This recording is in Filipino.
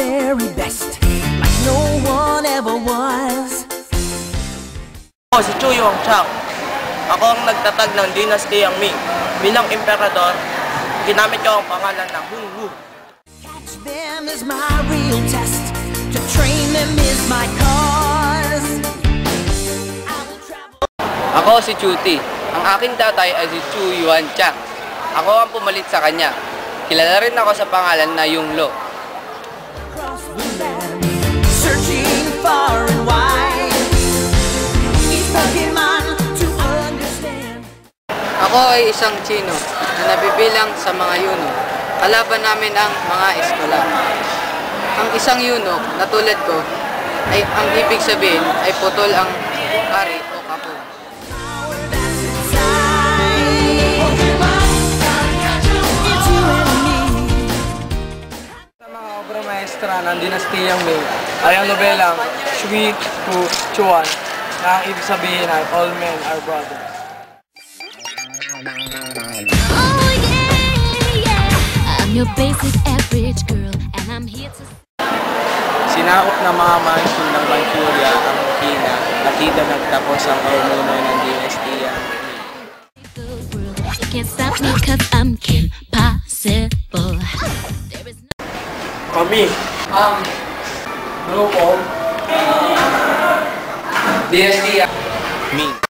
very best Like no one ever was. Ako si Chu Yong Chao Ako ang nagtatag ng Dynasty Yang Ming. Bilang emperador, ginamit ko ang pangalan na Hun Wu. Catch them is my real test. To train them is my cause. Ako si Chuti Ang aking tatay ay si Chu Yuan Chang. Ako ang pumalit sa kanya. Kilala rin ako sa pangalan na Yung Lo searching far and wide. Ako ay isang Chino na nabibilang sa mga Yuno. Kalaban namin ang mga eskola. Ang isang Yuno na tulad ko ay ang ibig sabihin ay putol ang ari o maestra ng dinastiyang Ming ay ang nobelang Shui Fu Chuan na ang ibig sabihin ay all men are brothers. Oh yeah, yeah. I'm your basic average girl, and I'm here to. Sinakop ng mga mansion ng Manchuria ang China at dito nagtapos ang ormuno ng world. You can't stop me cause I'm impossible. No Kami, Ang group of dinastya Ming.